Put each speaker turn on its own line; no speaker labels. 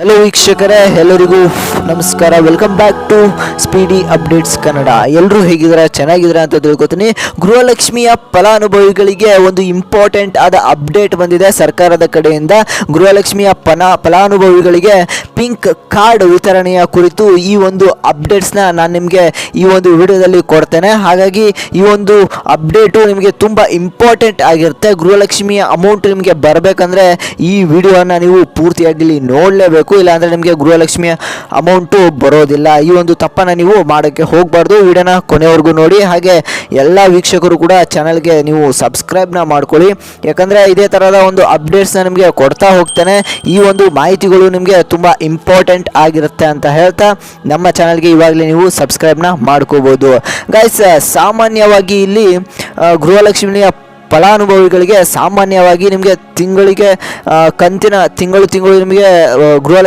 Hello ವೀಕ್ಷಕರೇ, ಎಲ್ಲರಿಗೂ ನಮಸ್ಕಾರ. Welcome back to speedy updates Kannada ಎಲ್ಲರೂ ಹೇಗಿದ್ದಾರೆ? ಚೆನ್ನಾಗಿದ್ದಾರೆ ಅಂತ ತಿಳ್ಕೊತೀನಿ. ಗೃಹಲಕ್ಷ್ಮಿಯ ಫಲಾನುಭವಿಗಳಿಗೆ ಒಂದು ಇಂಪಾರ್ಟೆಂಟ್ ಆದ ಅಪ್ಡೇಟ್ ಬಂದಿದೆ ಸರ್ಕಾರದ ಕಡೆಯಿಂದ. ಗೃಹಲಕ್ಷ್ಮಿಯ ಪನ, ಫಲಾನುಭವಿಗಳಿಗೆ ಪಿಂಕ್ ಕಾರ್ಡ್ ವಿತರಣೆಯ ಕುರಿತು ಈ ಒಂದು ಅಪ್ಡೇಟ್ಸ್ನ ನಾನು ನಿಮಗೆ ಈ ಒಂದು ವಿಡಿಯೋದಲ್ಲಿ ಕೊಡ್ತೇನೆ. ಹಾಗಾಗಿ ಈ ಒಂದು ಅಪ್ಡೇಟು ನಿಮಗೆ ತುಂಬ ಇಂಪಾರ್ಟೆಂಟ್ ಆಗಿರುತ್ತೆ. ಗೃಹಲಕ್ಷ್ಮಿಯ ಅಮೌಂಟ್ ನಿಮಗೆ ಬರಬೇಕಂದ್ರೆ ಈ ವಿಡಿಯೋನ ನೀವು ಪೂರ್ತಿಯಾಗಿ ಇಲ್ಲಿ ನೋಡಲೇಬೇಕು. ಇಲ್ಲಾಂದರೆ ನಿಮಗೆ ಗೃಹಲಕ್ಷ್ಮಿಯ ಅಮೌಂಟು ಬರೋದಿಲ್ಲ. ಈ ಒಂದು ತಪ್ಪನ್ನು ನೀವು ಮಾಡೋಕ್ಕೆ ಹೋಗಬಾರ್ದು. ವಿಡಿಯೋನ ಕೊನೆವರೆಗೂ ನೋಡಿ. ಹಾಗೆ ಎಲ್ಲ ವೀಕ್ಷಕರು ಕೂಡ ಚಾನಲ್ಗೆ ನೀವು ಸಬ್ಸ್ಕ್ರೈಬ್ನ ಮಾಡ್ಕೊಳ್ಳಿ. ಯಾಕಂದರೆ ಇದೇ ಥರದ ಒಂದು ಅಪ್ಡೇಟ್ಸ್ನ ನಿಮಗೆ ಕೊಡ್ತಾ ಹೋಗ್ತೇನೆ. ಈ ಒಂದು ಮಾಹಿತಿಗಳು ನಿಮಗೆ ತುಂಬ ಇಂಪಾರ್ಟೆಂಟ್ ಆಗಿರುತ್ತೆ ಅಂತ ಹೇಳ್ತಾ ನಮ್ಮ ಚಾನಲ್ಗೆ ಇವಾಗಲೇ ನೀವು ಸಬ್ಸ್ಕ್ರೈಬ್ನ ಮಾಡ್ಕೋಬೋದು. ಗಾಯ್ಸ್ ಸಾಮಾನ್ಯವಾಗಿ ಇಲ್ಲಿ ಗೃಹಲಕ್ಷ್ಮಿಯ ಫಲಾನುಭವಿಗಳಿಗೆ ಸಾಮಾನ್ಯವಾಗಿ ನಿಮಗೆ ತಿಂಗಳಿಗೆ ಕಂತಿನ ತಿಂಗಳು ತಿಂಗಳು ನಿಮಗೆ ಗೃಹಲಕ್ಷ್ಮಿ